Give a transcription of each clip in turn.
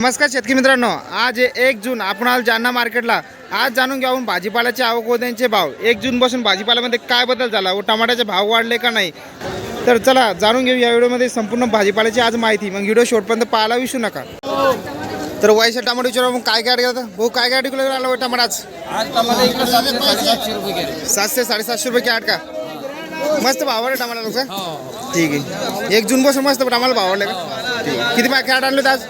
नमस्कार शेतकरी मित्रांनो आज एक जून आपण आज जालना मार्केटला. आज जाणून घेऊन भाजीपाल्याचे आवक व त्यांचे भाव. एक जून पासून भाजीपाल्यामध्ये काय बदल झाला व टमाट्याचे भाव वाढले का नाही? तर चला जाणून घेऊ या व्हिडिओमध्ये संपूर्ण भाजीपाल्याची आज माहिती. मग व्हिडिओ शेवटपर्यंत पाहायला विसरू नका. तर वयच्या टमाटो विचारू मग काय काय घेतात भाऊ काय काय किलो आला टमाटा आज? आज टमाटर इकडे सातशे साडेसातशे रुपये गेले की? आठ का मस्त भाव टमाटा लोक हो. ठीक आहे. एक जून पासून मस्त टमाला भाव वाढले का? ठीक आहे. किती पॅकेट आणले आज?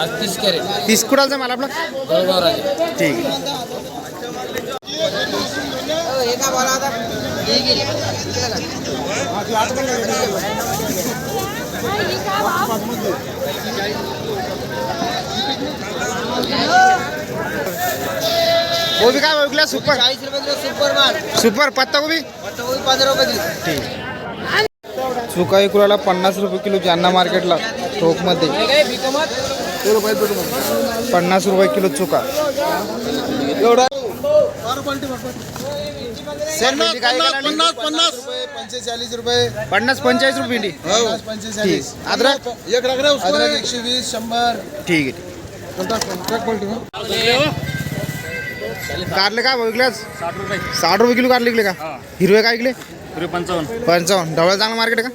आज तीस कॅरेट. तीस कुडालचा माल आपला? जळगाव राजे ठीक. आहे गोबी काय विकल्या सुपर. चाळीस रुपये किलो सुपर माल. सुपर. पत्ता गोबी? पत्ताकोबी पंधरा रुपये किलो. चुका इकुराला पन्नास रुपये किलो जालना मार्केटला ठोकमध्ये पन्नास रुपये किलो चुका रुपये पंचेचाळीस रुपये. पन्नास पंचेचाळीस रुपये भेंडी पंचेचाळीस ठीक. अद्रक? एक अद्रक एकशे वीस शंभर. ठीक आहे कारले काय विकल्यास? साठ रुपये. साठ रुपये किलो कारले विकले का? हिरवे काय विकले पंचावन्न. पंचावन्न. ढवळा चांगला मार्केट आहे का?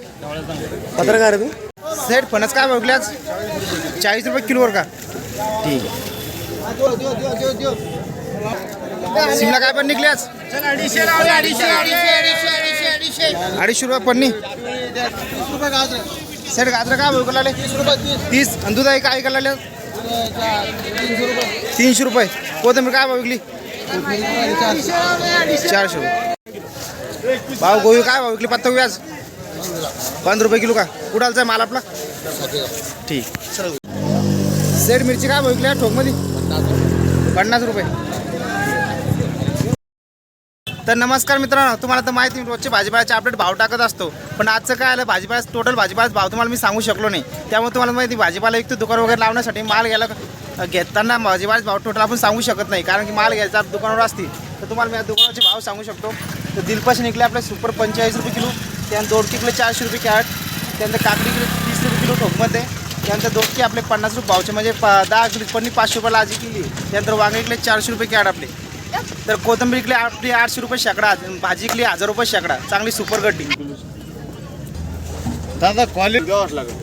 पत्रकार तू? सेट फणस काय विकल्यास चाळीस रुपये किलोवर का? ठीक. आहे शिमला काय पण निघल्यास? अडीचशे रुपये पन्नी. सेट गाजर काय विकला तीस. आणि दूध आहे काय करायला तीनशे रुपये. कोथिंबीर काय भाव विकली? चारशे. रुपये भाव गोळी काय भाव विकली? पत्ता व्याज पंधरा रुपये किलो का? कुडालचा आहे माल आपला? ठीक. सेट मिरची काय बघितली विकली ठोकमध्ये? पन्नास रुपये. तर नमस्कार मित्रांनो तुम्हाला तर माहिती मी रोजचे भाजीपाल्याचे अपडेट भाव टाकत असतो. पण आजचं काय आलं? भाजीपाला टोटल भाजीपाल्याचा भाव तुम्हाला मी सांगू शकलो नाही. त्यामुळे तुम्हाला माहिती भाजीपाला विकतो दुकान वगैरे लावण्यासाठी माल घ्यायला घेताना भाजीपाल्याचा भाव टोटल आपण सांगू शकत नाही. कारण की माल घ्यायचा दुकानावर असतील. तर तुम्हाला मी या दुकानाचे भाव सांगू शकतो. तर दिलपाशी निघले आपले सुपर पंचेचाळीस रुपये किलो. त्यानंतर दोडकी किलो चारशे रुपये कॅट त्यानंतर काकडी किलो तीस रुपये किलो ठोकमध्ये त्यानंतर दोडकी आपले पन्नास रुपये भावचे म्हणजे पा दहा किलो पन्नी पाचशे रुपयाला आजी केली त्यानंतर वांगे इकडे चारशे रुपये कॅट आपले. तर कोथिंबीर इकडे आपली आठशे रुपये शेकडा भाजी इकडे हजार रुपये शेकडा. चांगली सुपर गड्डी. दादा क्वालिटी द्यावाच लागेल.